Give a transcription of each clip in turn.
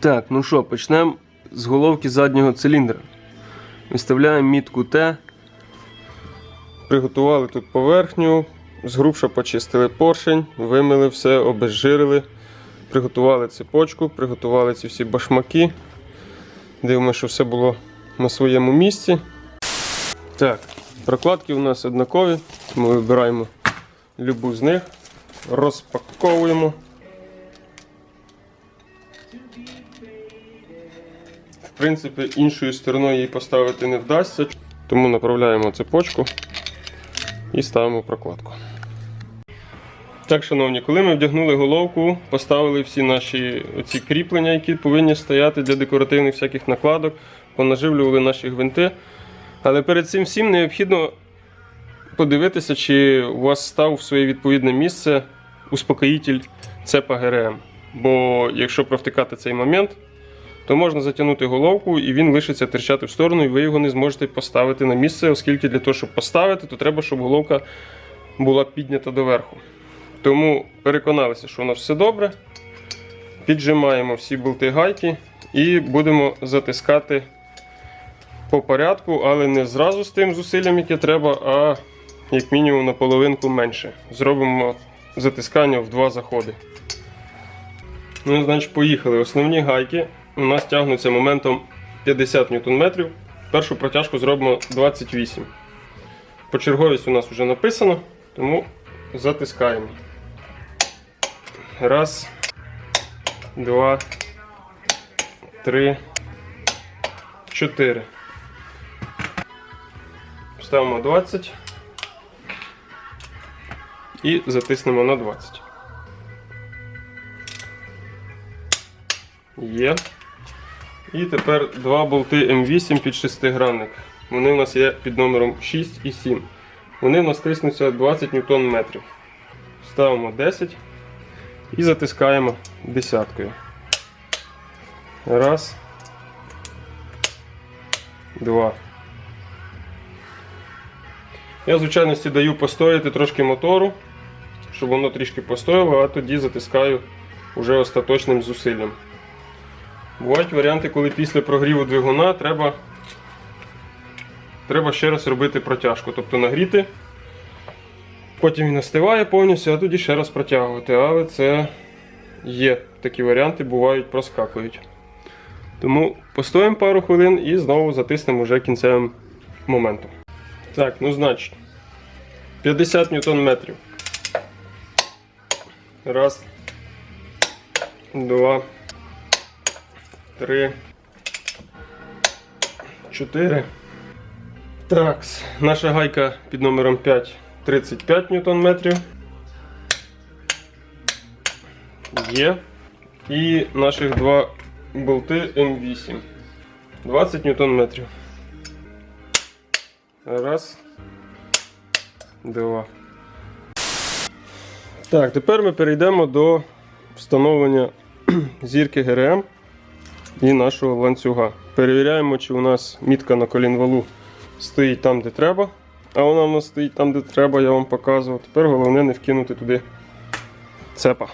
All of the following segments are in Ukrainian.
Так, ну що, почнемо з головки заднього циліндра. Виставляємо мітку Т. Приготували тут поверхню, згрубша почистили поршень, вимили все, обезжирили, приготували цепочку, приготували ці всі башмаки. Дивимося, що все було на своєму місці. Так, прокладки у нас однакові. Ми вибираємо любу з них, розпаковуємо. Принципі, іншою стороною її поставити не вдасться, тому направляємо цепочку і ставимо прокладку. Так, шановні, коли ми вдягнули головку, поставили всі наші оці кріплення, які повинні стояти для декоративних всяких накладок, понаживлювали наші гвинти. Але перед цим всім необхідно подивитися, чи у вас став в своє відповідне місце успокоїтель цепа ГРМ. Бо якщо провтикати цей момент, то можна затягнути головку і він лишиться терчати в сторону, і ви його не зможете поставити на місце, оскільки для того, щоб поставити, то треба, щоб головка була піднята доверху. Тому переконалися, що у нас все добре. Піджимаємо всі болти гайки і будемо затискати по порядку, але не зразу з тим зусиллям, яке треба, а як мінімум на половинку менше. Зробимо затискання в два заходи. Ну, значить, поїхали. Основні гайки у нас тягнуться моментом 50 Нм. Першу протяжку зробимо 28. Почерговість у нас вже написано, тому затискаємо. Раз, два, три, чотири. Ставимо 20 і затиснемо на 20. Є. І тепер два болти М8 під шестигранник. Вони у нас є під номером 6 і 7. Вони у нас тиснуться 20 Нм. Ставимо 10 і затискаємо десяткою. Раз. Два. Я, в звичайності, даю постояти трошки мотору, щоб воно трішки постояло, а тоді затискаю уже остаточним зусиллям. Бувають варіанти, коли після прогріву двигуна треба, треба ще раз робити протяжку, тобто нагріти. Потім він остиває повністю, а тоді ще раз протягувати. Але це є такі варіанти, бувають, проскакують. Тому постоїмо пару хвилин і знову затиснемо вже кінцевим моментом. Так, ну значить, 50 ньютон метрів. Раз, два, три, чотири. Такс. Наша гайка під номером 5 35 ньютон метрів. Є. І наших два болти М8. 20 ньютон метрів. Раз. Два. Так, тепер ми перейдемо до встановлення зірки ГРМ і нашого ланцюга. Перевіряємо, чи у нас мітка на колінвалу стоїть там, де треба. А вона у нас стоїть там, де треба, я вам показував. Тепер головне не вкинути туди цепа.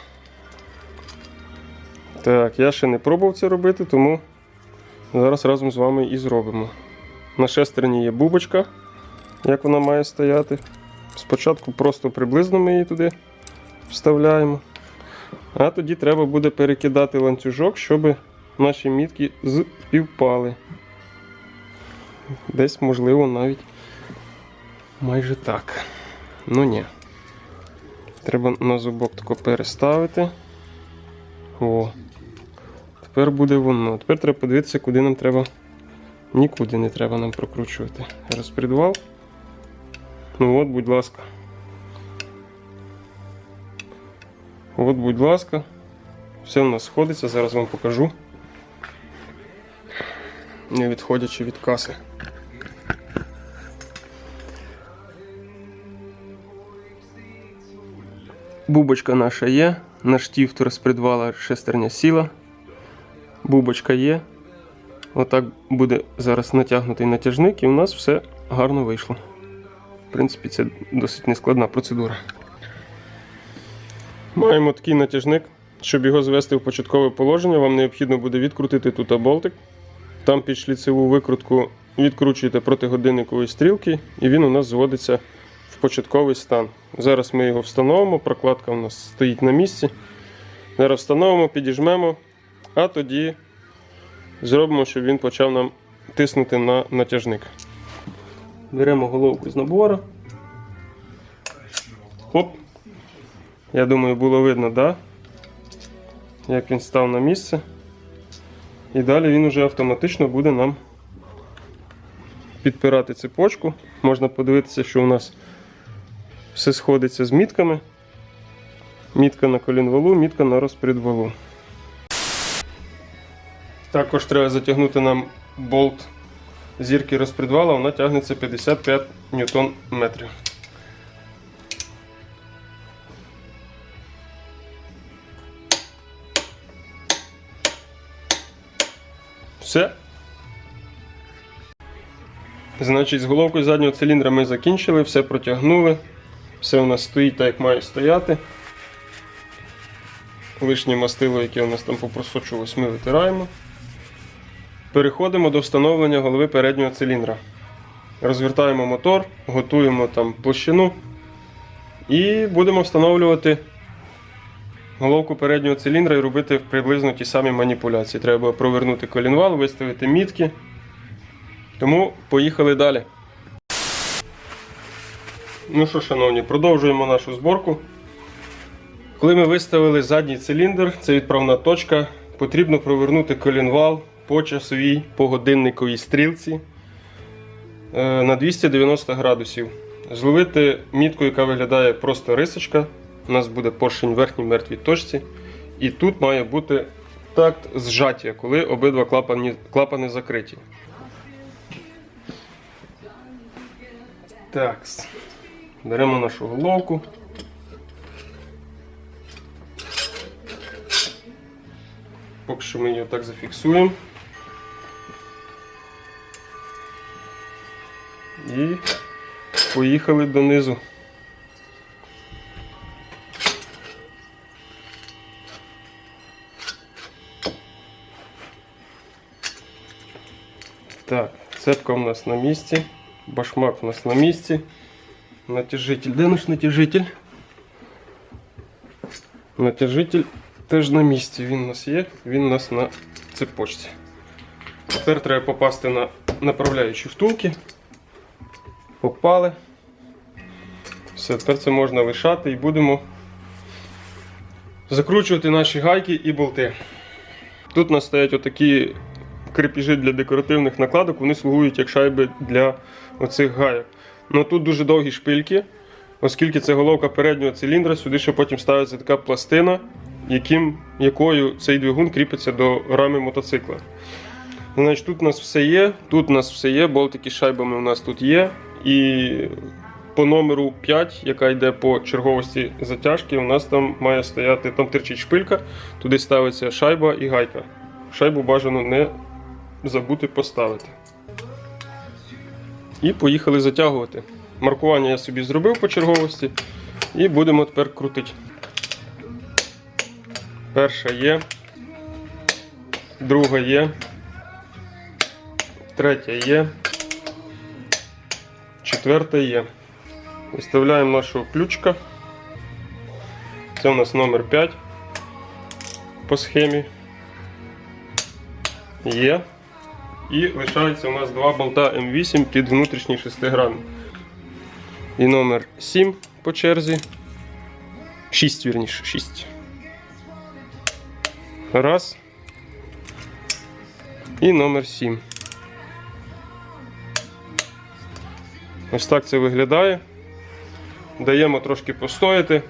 Так, я ще не пробував це робити, тому зараз разом з вами і зробимо. На шестерні є бубочка, як вона має стояти. Спочатку просто приблизно ми її туди вставляємо. А тоді треба буде перекидати ланцюжок, щоб наші мітки співпали. Десь, можливо, навіть майже так. Ну ні. Треба на зубок тако переставити. О. Тепер буде воно. Тепер треба подивитися, куди нам треба. Нікуди не треба нам прокручувати. Розпредвал. Ну от, будь ласка. От, будь ласка. Все в нас сходиться, зараз вам покажу. Не відходячи від каси. Бубочка наша є, наш тіфт розпредвала шестерня сіла. Бубочка є. Отак буде зараз натягнутий натяжник, і у нас все гарно вийшло. В принципі, це досить нескладна процедура. Маємо такий натяжник Щоб його звести в початкове положення, вам необхідно буде відкрутити тут болтик. Там під шліцеву викрутку відкручуєте проти годинникової стрілки, і він у нас зводиться в початковий стан. Зараз ми його встановимо, прокладка у нас стоїть на місці. Зараз встановимо, підіжмемо, а тоді зробимо, щоб він почав нам тиснути на натяжник. Беремо головку з набору. Хоп. Я думаю, було видно, да? як він став на місце. І далі він уже автоматично буде нам підпирати цепочку. Можна подивитися, що у нас все сходиться з мітками. Мітка на колінвалу, мітка на розпредвалу. Також треба затягнути нам болт зірки розпредвала, вона тягнеться 55 ньютон метрів. Все. Значить, з головкою заднього циліндра ми закінчили, все протягнули. Все у нас стоїть так, як має стояти. Лишнє мастило, яке у нас там попросочувалось, ми витираємо. Переходимо до встановлення голови переднього циліндра. Розвертаємо мотор, готуємо там площину і будемо встановлювати головку переднього циліндра і робити приблизно ті самі маніпуляції. Треба провернути колінвал, виставити мітки. Тому поїхали далі. Ну що, шановні, продовжуємо нашу зборку. Коли ми виставили задній циліндр, це відправна точка, потрібно провернути колінвал по часовій по годинниковій стрілці е, на 290 градусів. Зловити мітку, яка виглядає просто рисочка. У нас буде поршень в верхній мертвій точці. І тут має бути такт зжаття, коли обидва клапани, клапани закриті. Так. Беремо нашу головку. Поки що ми її так зафіксуємо. І поїхали донизу. Так, цепка у нас на місці, башмак у нас на місці. Натяжитель. Де наш натяжитель? Натяжитель теж на місці. Він у нас є, він у нас на цепочці. Тепер треба попасти на направляючі втулки. Попали. Все, тепер це можна лишати і будемо закручувати наші гайки і болти. Тут у нас стоять отакі крепіжі для декоративних накладок, вони слугують як шайби для оцих гайок. Ну тут дуже довгі шпильки, оскільки це головка переднього циліндра, сюди ще потім ставиться така пластина, яким, якою цей двигун кріпиться до рами мотоцикла. Значить, Тут у нас все є, тут у нас все є, болтики з шайбами у нас тут є. І по номеру 5, яка йде по черговості затяжки, у нас там має стояти, там терчить шпилька, туди ставиться шайба і гайка. Шайбу бажано не забути поставити. І поїхали затягувати. Маркування я собі зробив по черговості. І будемо тепер крутити. Перша є, друга є, третя є, четверта є. Виставляємо нашого ключка. Це у нас номер 5 по схемі. Є. І лишається у нас два болта М8 під внутрішній шестигранник. І номер 7 по черзі. 6, вірніше, 6. Раз. І номер 7. Ось так це виглядає. Даємо трошки постояти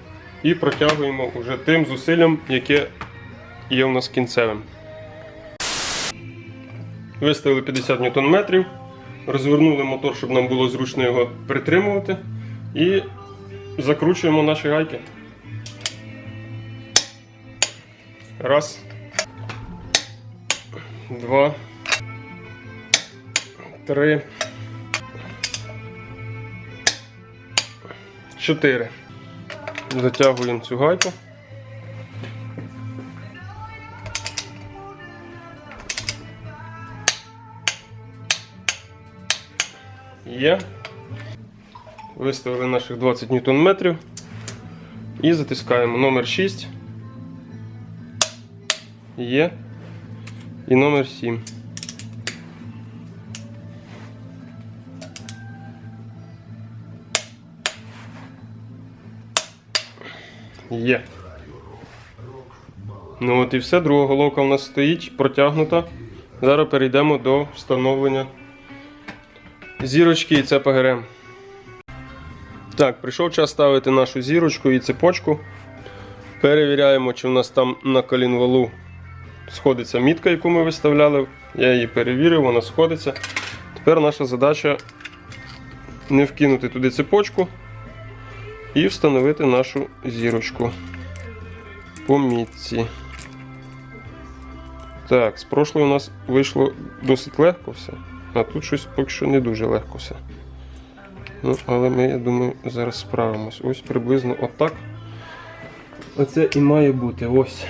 і протягуємо вже тим зусиллям, яке є у нас кінцевим. Виставили 50 Нм, розвернули мотор, щоб нам було зручно його притримувати. І закручуємо наші гайки. Раз. Два. Три. Чотири. Затягуємо цю гайку. Є. Виставили наших 20 ньютон метрів. І затискаємо номер 6. Є. І номер 7. Є. Ну от і все, друга головка у нас стоїть, протягнута. Зараз перейдемо до встановлення зірочки і ЦПГРМ. Так, прийшов час ставити нашу зірочку і цепочку. Перевіряємо, чи в нас там на колінвалу сходиться мітка, яку ми виставляли. Я її перевірив, вона сходиться. Тепер наша задача не вкинути туди цепочку і встановити нашу зірочку по мітці. Так, з прошлої у нас вийшло досить легко все, а тут щось поки що не дуже легко все. Ну, але ми, я думаю, зараз справимось. Ось приблизно отак. Оце і має бути. Ось.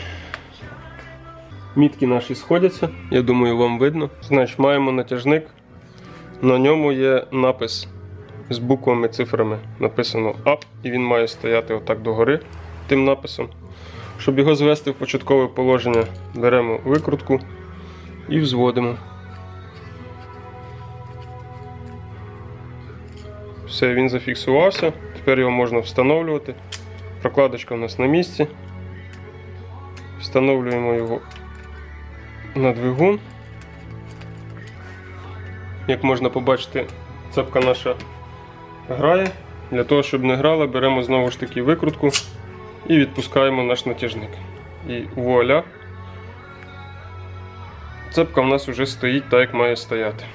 Мітки наші сходяться, я думаю, вам видно. Значить, маємо натяжник. На ньому є напис з буквами, цифрами. Написано UP, і він має стояти отак догори тим написом. Щоб його звести в початкове положення, беремо викрутку і взводимо. Все, він зафіксувався. Тепер його можна встановлювати. Прокладочка у нас на місці. Встановлюємо його на двигун. Як можна побачити, цепка наша грає. Для того, щоб не грала, беремо знову ж таки викрутку і відпускаємо наш натяжник. І вуаля. Цепка в нас вже стоїть так, як має стояти.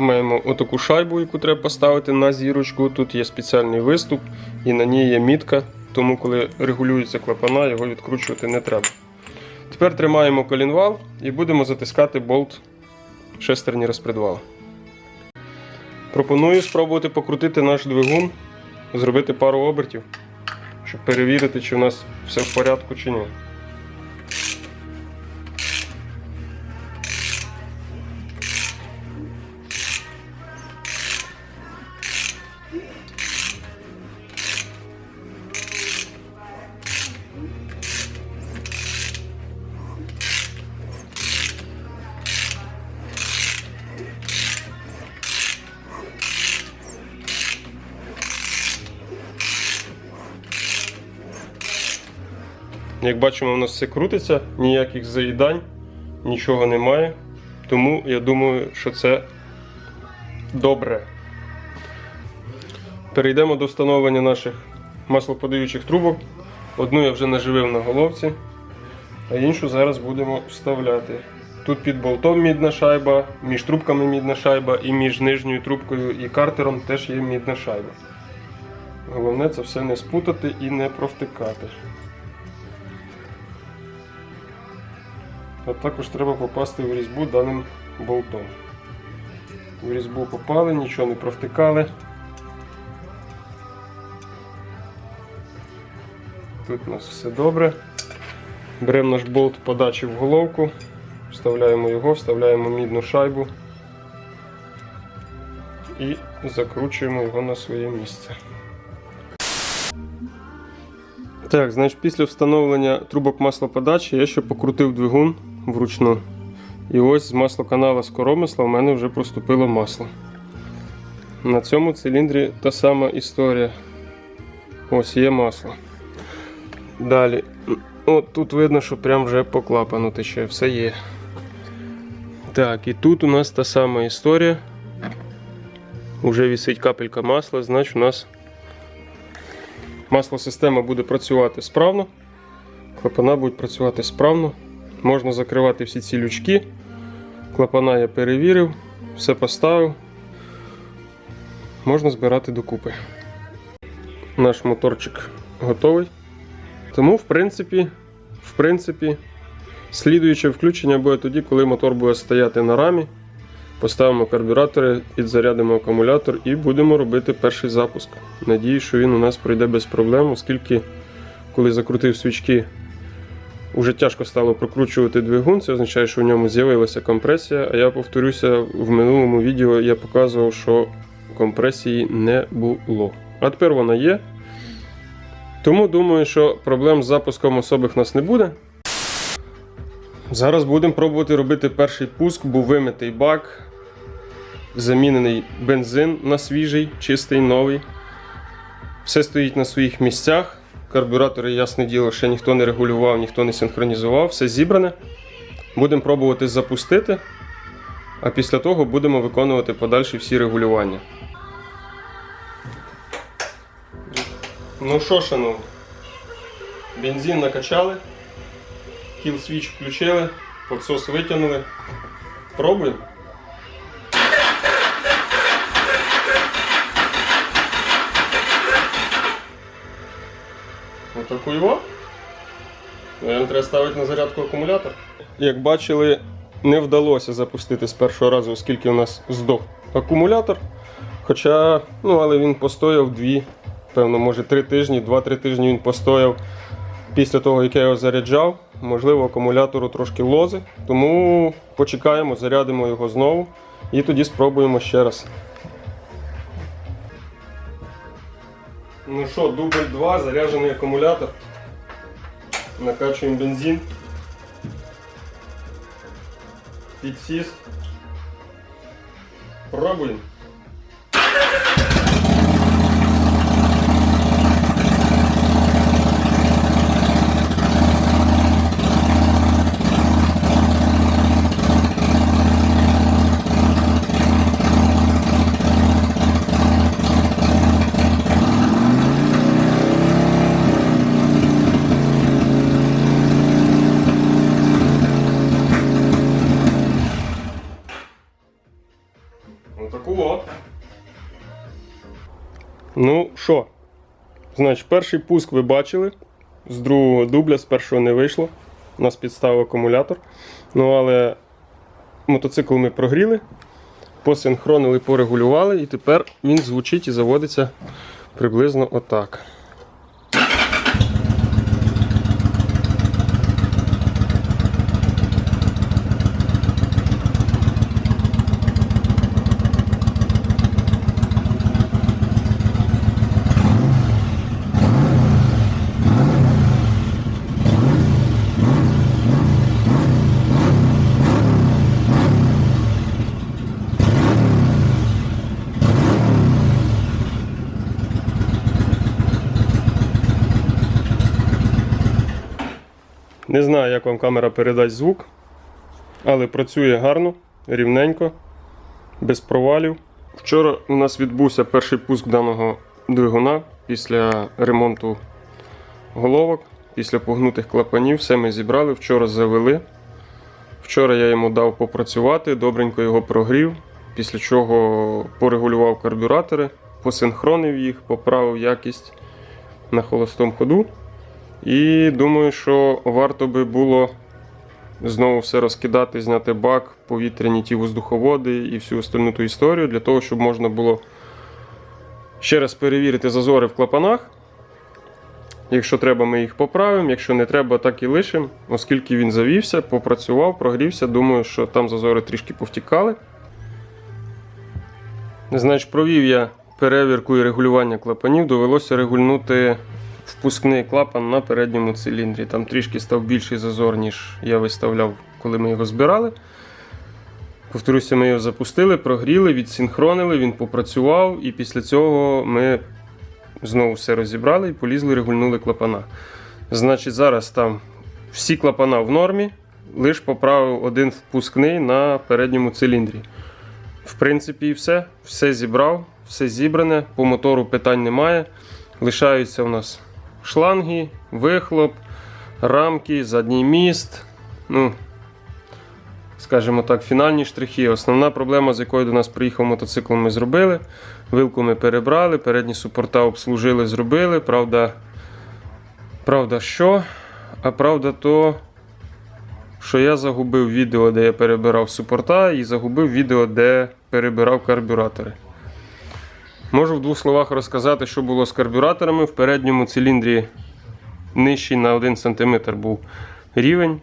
Маємо отаку шайбу, яку треба поставити на зірочку. Тут є спеціальний виступ і на ній є мітка, тому коли регулюється клапана, його відкручувати не треба. Тепер тримаємо колінвал і будемо затискати болт шестерні розпредвала. Пропоную спробувати покрутити наш двигун, зробити пару обертів, щоб перевірити, чи у нас все в порядку чи ні. Як бачимо, у нас все крутиться, ніяких заїдань, нічого немає. Тому я думаю, що це добре. Перейдемо до встановлення наших маслоподаючих трубок. Одну я вже наживив на головці, а іншу зараз будемо вставляти. Тут під болтом мідна шайба, між трубками мідна шайба і між нижньою трубкою і картером теж є мідна шайба. Головне це все не спутати і не провтикати. А також треба попасти в різьбу даним болтом. В різьбу попали, нічого не провтикали. Тут у нас все добре. Беремо наш болт подачі в головку, вставляємо його, вставляємо мідну шайбу і закручуємо його на своє місце. Так, значить, після встановлення трубок маслоподачі я ще покрутив двигун вручну. І ось з маслоканала з коромисла в мене вже проступило масло. На цьому циліндрі та сама історія. Ось є масло. Далі. От тут видно, що прям вже по клапану тече, все є. Так, і тут у нас та сама історія. Уже висить капелька масла, значить у нас маслосистема буде працювати справно. Клапана будуть працювати справно. Можна закривати всі ці лючки. Клапана я перевірив, все поставив. Можна збирати докупи. Наш моторчик готовий. Тому, в принципі, в принципі, слідуюче включення буде тоді, коли мотор буде стояти на рамі. Поставимо карбюратори, підзарядимо акумулятор і будемо робити перший запуск. Надію, що він у нас пройде без проблем, оскільки, коли закрутив свічки Уже тяжко стало прокручувати двигун, це означає, що в ньому з'явилася компресія. А я повторюся, в минулому відео я показував, що компресії не було. А тепер вона є. Тому думаю, що проблем з запуском особих нас не буде. Зараз будемо пробувати робити перший пуск, був вимитий бак, замінений бензин на свіжий, чистий, новий. Все стоїть на своїх місцях. Карбюратори, ясне діло, ще ніхто не регулював, ніхто не синхронізував, все зібране. Будемо пробувати запустити, а після того будемо виконувати подальші всі регулювання. Ну що, шановні, бензин накачали, кіл свіч включили, підсос витягнули. Пробуємо. Отаку його. Наверно, треба ставити на зарядку акумулятор. Як бачили, не вдалося запустити з першого разу, оскільки у нас здох акумулятор. Хоча, ну, але він постояв дві, певно, може три тижні, два-три тижні він постояв після того, як я його заряджав. Можливо, акумулятору трошки лози. Тому почекаємо, зарядимо його знову і тоді спробуємо ще раз. Ну що, дубль 2, заряджений акумулятор. Накачуємо бензин. Підсіс. Пробуємо. Значить, перший пуск ви бачили. З другого дубля, з першого не вийшло. У нас підставив акумулятор. Ну, але мотоцикл ми прогріли, посинхронили, порегулювали, і тепер він звучить і заводиться приблизно отак. Не знаю, як вам камера передасть звук, але працює гарно, рівненько, без провалів. Вчора у нас відбувся перший пуск даного двигуна після ремонту головок, після погнутих клапанів. Все ми зібрали, вчора завели. Вчора я йому дав попрацювати, добренько його прогрів, після чого порегулював карбюратори, посинхронив їх, поправив якість на холостому ходу. І думаю, що варто би було знову все розкидати, зняти бак, повітряні ті воздуховоди і всю остальну ту історію, для того, щоб можна було ще раз перевірити зазори в клапанах. Якщо треба, ми їх поправимо, якщо не треба, так і лишимо, оскільки він завівся, попрацював, прогрівся. Думаю, що там зазори трішки повтікали. Значить, провів я перевірку і регулювання клапанів, довелося регульнути впускний клапан на передньому циліндрі. Там трішки став більший зазор, ніж я виставляв, коли ми його збирали. Повторюся, ми його запустили, прогріли, відсинхронили, він попрацював, і після цього ми знову все розібрали і полізли, регульнули клапана. Значить, зараз там всі клапана в нормі, лише поправив один впускний на передньому циліндрі. В принципі, і все. Все зібрав, все зібране, по мотору питань немає. Лишаються у нас шланги, вихлоп, рамки, задній міст. Ну, скажімо так, фінальні штрихи. Основна проблема, з якою до нас приїхав мотоцикл, ми зробили. Вилку ми перебрали, передні супорта обслужили, зробили. Правда, правда, що? А правда, то, що я загубив відео, де я перебирав супорта, і загубив відео, де перебирав карбюратори. Можу в двох словах розказати, що було з карбюраторами. В передньому циліндрі нижчий на 1 см був рівень,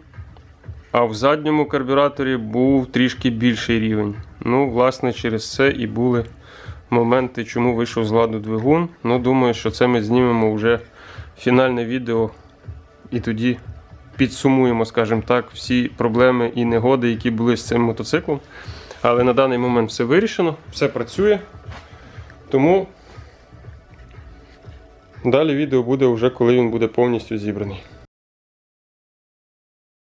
а в задньому карбюраторі був трішки більший рівень. Ну, власне, через це і були моменти, чому вийшов з ладу двигун. Ну, думаю, що це ми знімемо вже фінальне відео і тоді підсумуємо, скажімо так, всі проблеми і негоди, які були з цим мотоциклом. Але на даний момент все вирішено, все працює. Тому далі відео буде вже коли він буде повністю зібраний.